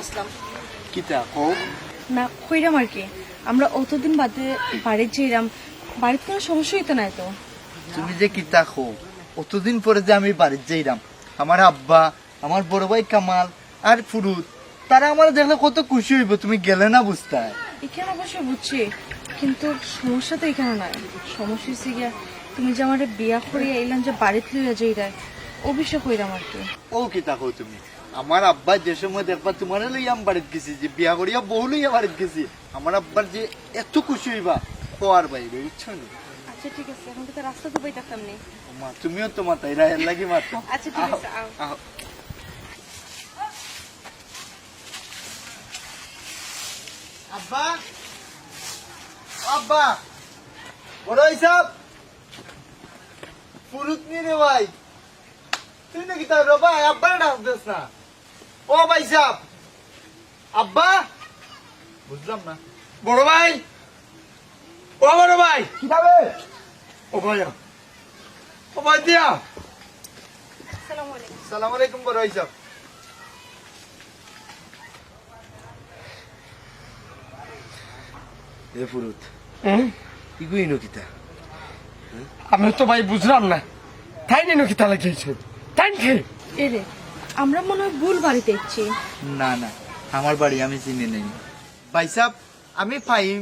আসলাম। কিতা কও? না কইরাম আর কি। আমরা অতদিন বাদে যাইরাম। বাড়িতে কোনো সমস্যা হইতো না তো। তুমি যে কিতা অতদিন পরে যে আমি আমার আব্বা আমার বড় ভাই কামাল আর ফুরুত তারা আমার দেখলে কত খুশি হইব তুমি গেলে না বুঝতে এখানে অবশ্য বুঝছি কিন্তু সমস্যা তো এখানে নাই। সমস্যা হচ্ছে গিয়া তুমি যে আমার বিয়া করিয়া এলাম যে বাড়িতে লইয়া যাইরা অভিষেক হইরাম আর কি। ও কো তুমি? আমার আব্বা যে সময় দেখবা তোমার লইয়া আমি বাড়িতে গেছি যে বিয়া করিয়া বউ লইয়া বাড়িতে গেছি আমার আব্বার যে এত খুশি হইবা হওয়ার বাইরে বুঝছ নি আচ্ছা ঠিক আছে এখন তো রাস্তা তো পাইতাম নি। মা তুমিও তো লাগি মাতা আচ্ছা ঠিক আছে আও আহ। আব্বা আব্বা বড় হিসাব। ফুরুত নি রে ভাই। তুই নাকি তার রবা আব্বা ডাক দিস না। ও ভাই সাহ। আব্বা? বুঝলাম না। বড় ভাই? ও বড় ভাই? কি খাবে ও ভাই ও ভাই দিয়া। আসসালামু সালাম আলাইকুম বড় হিসাব এ ফুরুত কি কইনো আমি তো ভাই বুঝলাম না। তাই নিন কি তালা খেয়েছে তাই আমরা মনে হয় ভুল বাড়িতে ইচ্ছি না না আমার বাড়ি আমি চিনি নাই। ভাই সাহ আমি ফাইম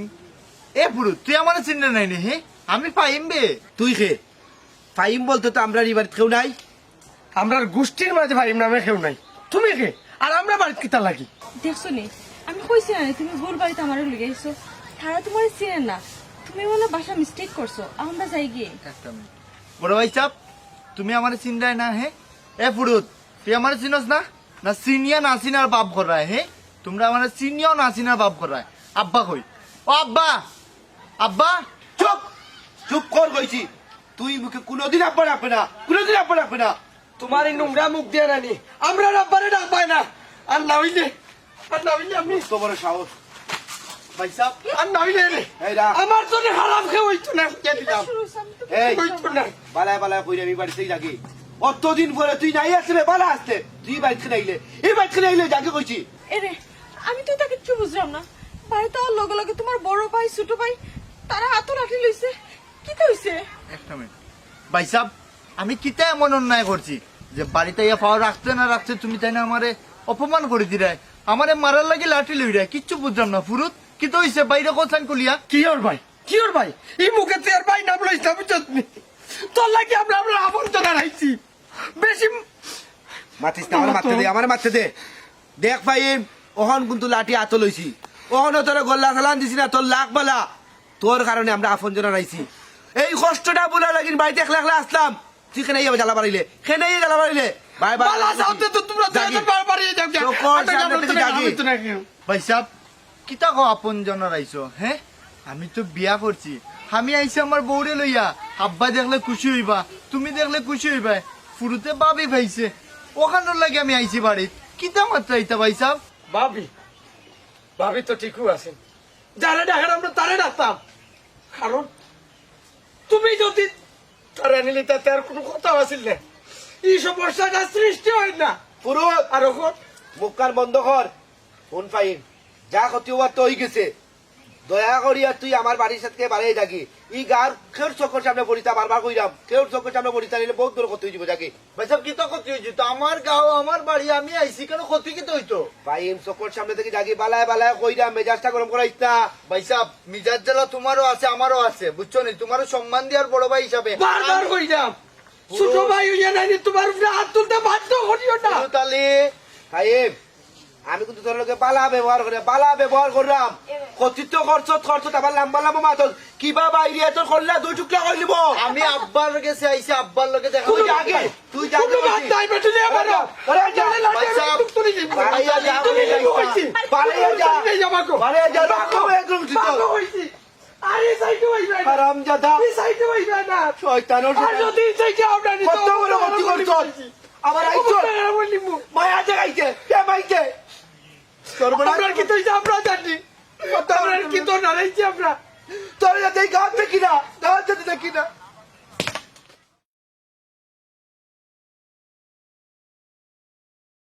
এ ফুরুত তুই আমার চিনি নাই নি হে? আমি ফাইম বে। তুই খে ফাইম বলতে তো আমরা এবার কেউ নাই। আমরা গোষ্ঠীর মাঝে ভাই নামে কেউ নাই। তুমি খে আর আমরা বাড়িতে কিতা লাগি? দেখছ নি আমি কইছি না তুমি ভুল বাড়িতে আমার লিগে আইছো। তারা তোমার চিনেন না। তুমি মনে হয় বাসা মিস্টেক করছ। আমরা যাই গিয়ে। বড় ভাই সাহ তুমি আমার চিন্তায় না হে? এ ফুরুত তুই আমার চিনস না? না সিনিয়া না চিনার বাপ করায় হে? তোমরা আমার সিনিয়াও না চিনার বাপ করায় আব্বা কই। ও আব্বা! আব্বা! চুপ! চুপ কর কইছি। তুই মুখে কোনোদিন আব্বা রাখবে না। কোনোদিন আব্বা রাখবে না। তোমার এই নোংরা মুখ দিয়ে রানি আমরা রাব্বারে ডাক পাই না। আর না হইলে আর না হইলে আমি তো বড় সাহস। ভাই আর না হইলে। আমার জন্য হারাম খেয়ে হইতো না কে দিলাম। এই হইতো না বালায় বালায় কইরে আমি বাড়িতেই থাকি অতদিন পরে তুই নাই আসবে বালা আসতে। তুই বাড়িতে নাইলে এই বাড়িতে নাইলে যাকে কইছি? এরে আমি তো তাকে কিছু বুঝলাম না। বাড়িতে আর লগে লগে তোমার বড় ভাই ছোট ভাই তারা হাত লাঠি লইছে। কি তো হইছে একটা মিনিট। ভাই সাহ আমি কিতা এমন অন্যায় করছি যে বাড়িতে ইয়া পাওয়া রাখতে না রাখতে তুমি তাই না আমারে অপমান করে দিলে আমারে মারার লাগি লাঠি লই রে কিচ্ছু বুঝলাম না ফুরুত। কি তো হইছে? বাইরে কোথান কলিয়া? কি ওর ভাই? কি ওর ভাই? এই মুখে তুই আর ভাই নাম লইস না বুঝছত? তোর লাগি আমরা আমরা আবর্জনা রাখছি বেশি মাতিস না আমার মারতে দে আমার মারতে দে। দেখ ওহন কিন্তু লাঠি আত লইছি। ওহন তোর গল্লা সালান দিছি না তোর লাখ বালা। তোর কারণে আমরা আপন জন রাইছি। এই কষ্টটা বলে লাগিন বাড়িতে একলা একলা আসলাম। তুই কেন যাবে জ্বালা বাড়িলে কেন জ্বালা বাড়িলে বাই বাই। তো তোমরা ভাই কিতা কো আপন জনের আইছো হ্যাঁ আমি তো বিয়া করছি। আমি আইছি আমার বউরে লইয়া। আব্বা দেখলে খুশি হইবা তুমি দেখলে খুশি হইবা। ফুরুতে বাবি ভাইছে। ওখানোর লাগে আমি আইছি বাড়িত। কিতা মাত্রা ইতা ভাই সাহ ভাবি ভাবি তো ঠিকই আছেন। যারা ডাকেন আমরা তারে ডাকতাম। কারণ তুমি যদি তারা নিলে তাতে আর কোনো কথা আছিল না। এই সমস্যাটা সৃষ্টি হয় না। পুরো আর মুখ কান বন্ধ কর। ফোন ফাইন যা ক্ষতি হওয়ার তো হয়ে গেছে। দয়া করিয়া তুই আমার বাড়ির সাথে বাড়িয়ে থাকি ই গার কেউর চোখের সামনে পড়িতা বারবার কইরাম কেউর চোখের সামনে পড়িতা নিলে বহুত দূর ক্ষতি হয়ে যাবে যাকে ভাই সাহ কিতা ক্ষতি হয়েছে তো আমার গাও আমার বাড়ি আমি আইছি কেন ক্ষতি কিতা হইতো? ফাইন চোখের সামনে থেকে জাগি বালায় বালায় কইরাম মেজাজটা গরম করাইস না ভাই সাহ মিজাজ জ্বালা তোমারও আছে আমারও আছে বুঝছ নি? তোমারও সম্মান দেওয়ার বড় ভাই হিসাবে। বারবার কইলাম ছোট ভাই হইয়া নাই তোমার উপরে হাত তুলতে বাধ্য করিও না। তাহলে ফাইম আমি কিন্তু তোর লোকে বালা ব্যবহার করে বালা ব্যবহার করলাম। কতিত্ব খরচ খরচ আবার লাম্বা লাম্বা মাতল কিবা বাইরে তোর করলা দুই টুকরা করে নিব? আমি আব্বার কাছে আইছি আব্বার লগে দেখা তুই জাগে তুই জাগে কোনো বাদ নাই বেটু নিয়ে বারো আরে যা, ভাই সাহেব, ভাইয়া যা, বালাইয়া যা যা। রাখো একদম ঠিক আরে হইবে না। এই হইবে না। শয়তানোর আর যদি সাইকে আমরা কত বড় ক্ষতি করছ? আমার আইছো সর্বনাশ আমরা কি তো আমরা জানি। আমরা কি তো নারাইছি আমরা। তোরা যাতে গাছ দেখি না গাছ যাতে দেখি না।